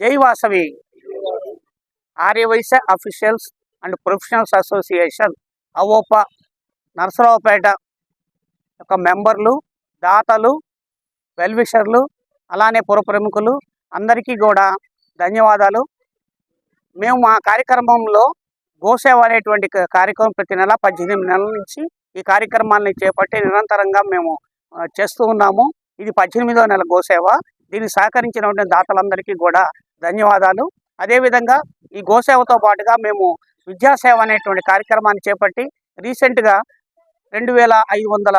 జై Vasavi. Aryavaishya officials and professionals association AVOPA Narasaraopet యొక్క మెంబర్లు దాతలు వెల్విషర్లు అలానే పుర ప్రముఖులు అందరికీ కూడా ధన్యవాదాలు. మేము మా కార్యక్రమంలో గోసేవ అనేటువంటి కార్యక్రమం ప్రతి నెల పద్దెనిమిది నెలల నుంచి ఈ కార్యక్రమాన్ని చేపట్టి నిరంతరంగా మేము చేస్తూ ఉన్నాము. ఇది పద్దెనిమిదో నెల గోసేవ. దీన్ని సహకరించినటువంటి దాతలందరికీ కూడా ధన్యవాదాలు. అదేవిధంగా ఈ గోసేవతో పాటుగా మేము విద్యాసేవ అనేటువంటి కార్యక్రమాన్ని చేపట్టి రీసెంట్గా రెండు వేల ఐదు వందల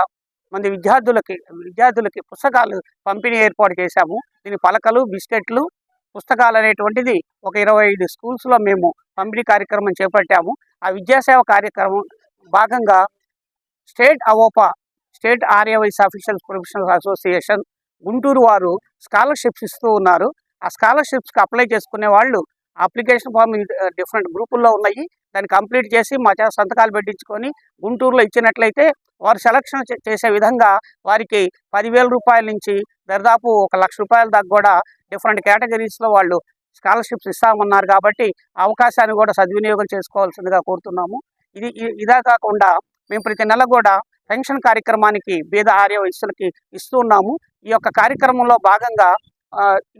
మంది విద్యార్థులకి విద్యార్థులకి పుస్తకాలు పంపిణీ ఏర్పాటు చేశాము. దీని పలకలు బిస్కెట్లు పుస్తకాలు అనేటువంటిది ఒక ఇరవై ఐదు స్కూల్స్లో మేము పంపిణీ కార్యక్రమం చేపట్టాము. ఆ విద్యాసేవ కార్యక్రమం భాగంగా state AVOPA state Aryavaishya official professional association Guntur వారు స్కాలర్షిప్స్ ఇస్తూ ఉన్నారు. ఆ స్కాలర్షిప్స్కి అప్లై చేసుకునే వాళ్ళు అప్లికేషన్ ఫామ్ డిఫరెంట్ గ్రూపుల్లో ఉన్నాయి. దాన్ని కంప్లీట్ చేసి మా చేత సంతకాలు పెట్టించుకొని గుంటూరులో ఇచ్చినట్లయితే వారు సెలక్షన్ చే- చేసే విధంగా వారికి పదివేల రూపాయల నుంచి దాదాపు ఒక లక్ష రూపాయల దాకా కూడా డిఫరెంట్ కేటగిరీస్లో వాళ్ళు స్కాలర్షిప్స్ ఇస్తామన్నారు కాబట్టి అవకాశాన్ని కూడా సద్వినియోగం చేసుకోవాల్సిందిగా కోరుతున్నాము. ఇది ఇదే కాకుండా మేము ప్రతి నెల కూడా పెన్షన్ కార్యక్రమానికి బీద ఆర్య వయస్సులకి ఇస్తూ ఉన్నాము. ఈ యొక్క కార్యక్రమంలో భాగంగా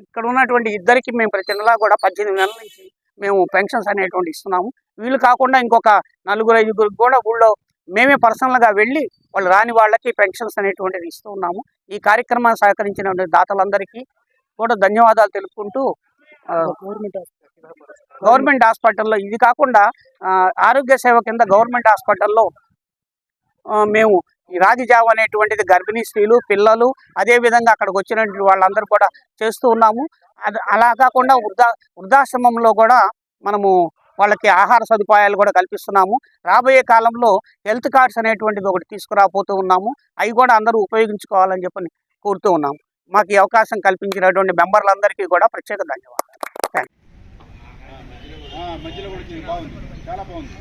ఇక్కడ ఉన్నటువంటి ఇద్దరికి మేము ప్రతి నెల కూడా పద్దెనిమిది నెలల నుంచి మేము పెన్షన్స్ అనేటువంటి ఇస్తున్నాము. వీళ్ళు కాకుండా ఇంకొక నలుగురు ఐదుగురికి కూడా ఊళ్ళో మేమే పర్సనల్గా వెళ్ళి వాళ్ళు రాని వాళ్ళకి పెన్షన్స్ అనేటువంటిది ఇస్తూ ఉన్నాము. ఈ కార్యక్రమాన్ని సహకరించినటువంటి దాతలందరికీ కూడా ధన్యవాదాలు తెలుపుకుంటూ గవర్నమెంట్ హాస్పిటల్లో ఇది కాకుండా ఆరోగ్య సేవ కింద గవర్నమెంట్ హాస్పిటల్లో మేము ఈ రాగిజావ అనేటువంటిది గర్భిణీ స్త్రీలు పిల్లలు అదే విధంగా అక్కడికి వచ్చినటువంటి వాళ్ళందరూ కూడా చేస్తూ ఉన్నాము. అది అలా కాకుండా వృద్ధా వృద్ధాశ్రమంలో కూడా మనము వాళ్ళకి ఆహార సదుపాయాలు కూడా కల్పిస్తున్నాము. రాబోయే కాలంలో హెల్త్ కార్డ్స్ అనేటువంటిది ఒకటి తీసుకురాబోతూ ఉన్నాము. అవి కూడా అందరూ ఉపయోగించుకోవాలని చెప్పని కోరుతూ ఉన్నాము. మాకు ఈ అవకాశం కల్పించినటువంటి మెంబర్లందరికీ కూడా ప్రత్యేక ధన్యవాదాలు. ఆ, మధ్యలో కూడా వచ్చింది. బాగుంది. చాలా బాగుంది.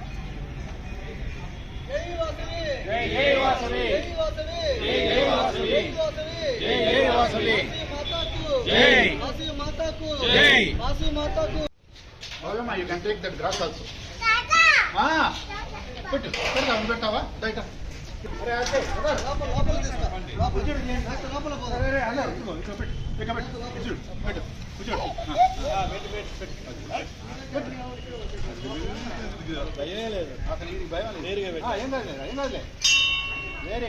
బాగమ్మా you can take that grass also పెట్టు పెడతావా పెట్టావా? బయట అరే అదే కూర్చోడు. అరే అరే అలా ఇదిగో ఇక్కడ పెట్టు ఇక్కడ పెట్టు. కూర్చోడు పెట్టు కూర్చోడు ఆ, పెట్టు పెట్టు పెట్టు. భయమే లేదు. భయం ఏం కాదు ఏం కాదులే వెరీ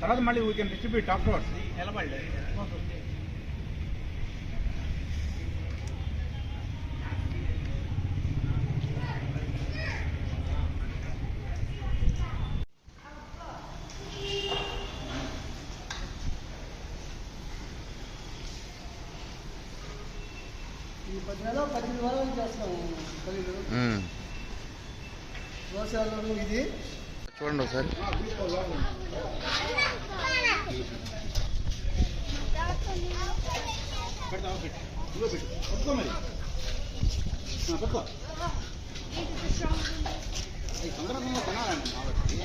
తర్వాత మళ్ళీ వీ కెన్ డిస్ట్రిబ్యూట్ ఆఫ్టర్వర్డ్స్ నిలబడలే ఈ పది నెలలు పద్దెనిమిది వారాలు చేస్తున్నాము ఖరీదు దోశలు ఇది. చూడండి ఒకసారి. పెడతావా పెట్టు కాబట్టి పెట్టు పట్టుకో మరి ఆ, పట్టుకో అవి తొందరగా కొనాలండి కాబట్టి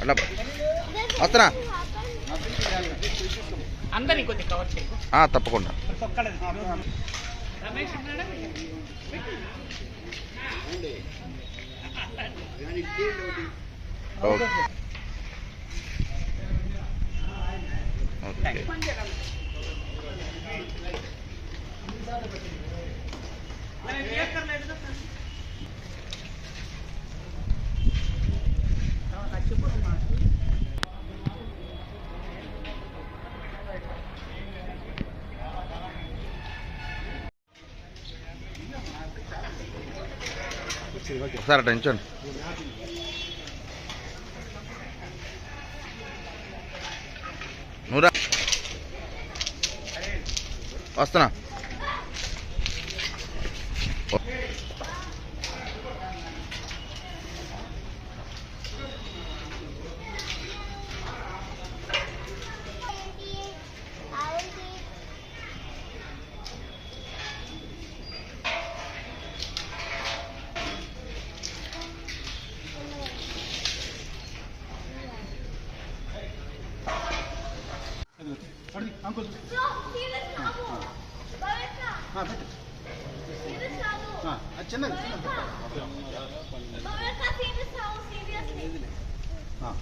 అట్లా వస్తున్నా. తప్పకుండా? ఓకే. సార్ టెన్షన్ నూరా. వస్తున్నా. అడిగి అంకుల్ పెట్టు ఆ, అది చిన్నది చిన్నది. ఆ,